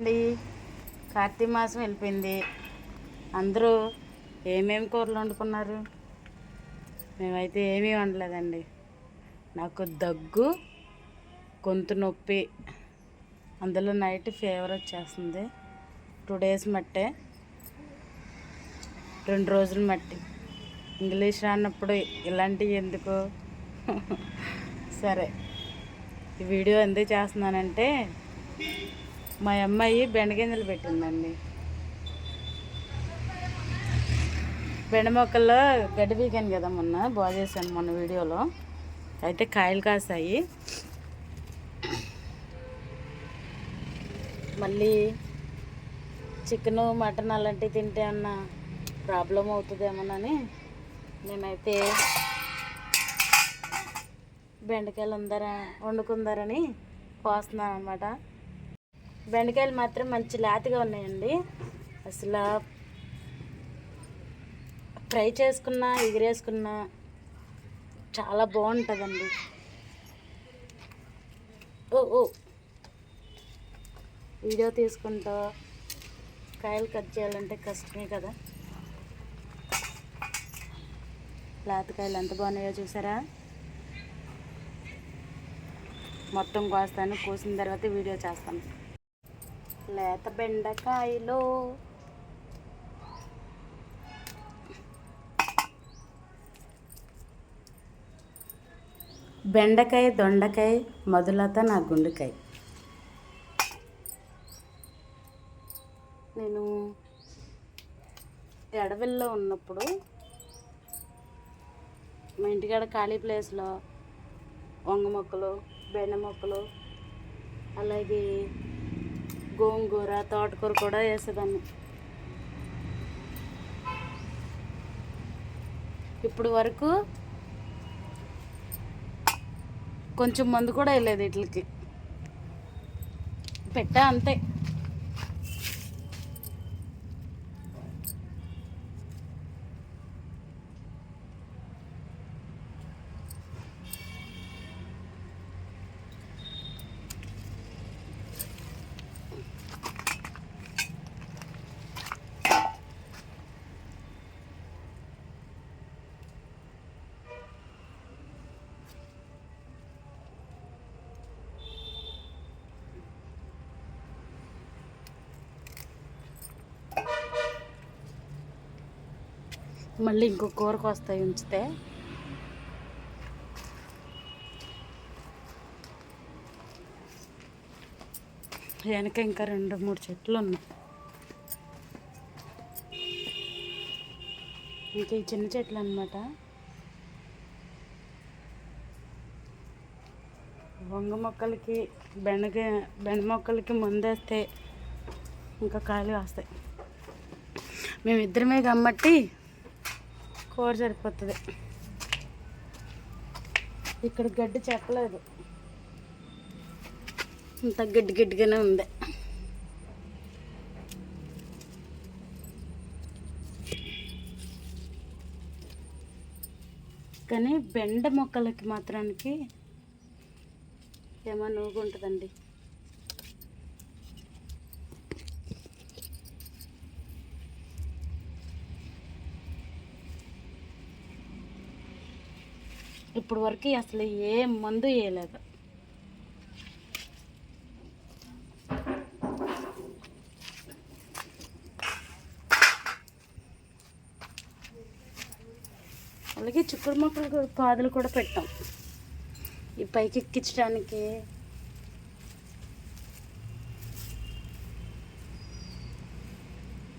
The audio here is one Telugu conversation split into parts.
అండి. కార్తీక మాసం వెళ్ళిపోయింది. అందరూ ఏమేమి కూరలు వండుకున్నారు? మేమైతే ఏమీ వండలేదండి. నాకు దగ్గు గొంతు నొప్పి అందులో నైట్ ఫీవర్ వచ్చేస్తుంది. టూ డేస్ మట్టే రెండు రోజులు మట్టి. ఇంగ్లీష్ రానప్పుడు ఇలాంటివి ఎందుకు? సరే. ఈ వీడియో ఎందుకు చేస్తున్నానంటే మా అమ్మాయి బెండగింజలు పెట్టిందండి. బెండ మొక్కల్లో గడ్డి పీకాను కదా మొన్న బాగా చేశాను మొన్న వీడియోలో. అయితే కాయలు కాసాయి. మళ్ళీ చికెను మటన్ అలాంటివి తింటే అన్న ప్రాబ్లం అవుతుందేమోనని నేనైతే బెండకాయలు ఉందరా వండుకుందారని కోస్తున్నాను అనమాట బెండకాయలు మాత్రం మంచి లేతగా ఉన్నాయండి. అసలు ఫ్రై చేసుకున్నా ఎగిరేసుకున్నా చాలా బాగుంటుందండి. ఓ ఓ. వీడియో తీసుకుంటా కాయలు కట్ చేయాలంటే కష్టమే కదా. లేతకాయలు ఎంత బాగున్నాయో చూసారా? మొత్తం కోస్తాను. కోసిన తర్వాత వీడియో చేస్తాను. లేత బెండకాయలు. బెండకాయ దొండకాయ మధులత నా గుండెకాయ. నేను ఎడవిల్లో ఉన్నప్పుడు మా ఇంటికాడ ఖాళీ ప్లేస్లో వంగ మొక్కలు బెండ మొక్కలు అలాగే గోంగూర తోటకూర కూడా వేసేదాన్ని. ఇప్పుడు వరకు కొంచెం మందు కూడా వెళ్ళేది వీటికి పెట్టా అంతే. మళ్ళీ ఇంకో కూరకు వస్తాయి ఉంచితే. వెనక ఇంకా రెండు మూడు చెట్లు ఉన్నాయి. ఇంకా ఈ చిన్న చెట్లు అనమాట వంగ మొక్కలకి బెండక బెండ మొక్కలకి ముందేస్తే ఇంకా కాయలు వస్తాయి. మేమిద్దరమే కమ్మట్టి కూర సరిపోతుంది. ఇక్కడ గడ్డి చెప్పలేదు ఇంత గడ్డి గడ్డిగానే ఉంది. కానీ బెండ మొక్కలకి మాత్రానికి ఏమో నూగుంటుందండి. ఇప్పుడు వరకు అసలు ఏ మందు వేయలేదు. అలాగే చిక్కుడు మొక్కలు కూడా పాదులు కూడా పెట్టాం. ఈ పైకి ఎక్కించడానికి.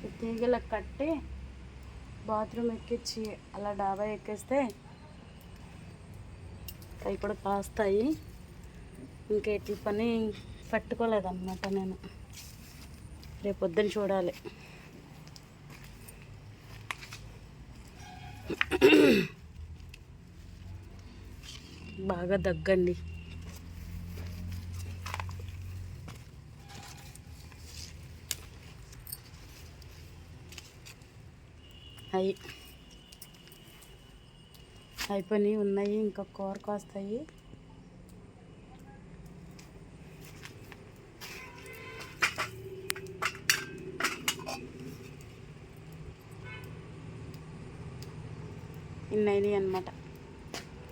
ఈ తీగలకు కట్టి బాత్రూమ్ ఎక్కించి అలా డాబా ఎక్కిస్తే అవి కూడా కాస్తాయి. ఇంకా ఎట్ల పని పట్టుకోలేదన్నమాట నేను. రేపు పొద్దున్న చూడాలి. బాగా దగ్గండి. అయి అయిపోయినాయి ఉన్నాయి ఇంకా కూరకు కాస్తాయి ఇన్నైనాయి అనమాట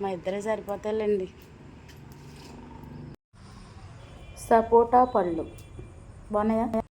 మా ఇద్దరే సరిపోతాయిలేండి సపోటా పళ్ళు. బాగున్నాయా?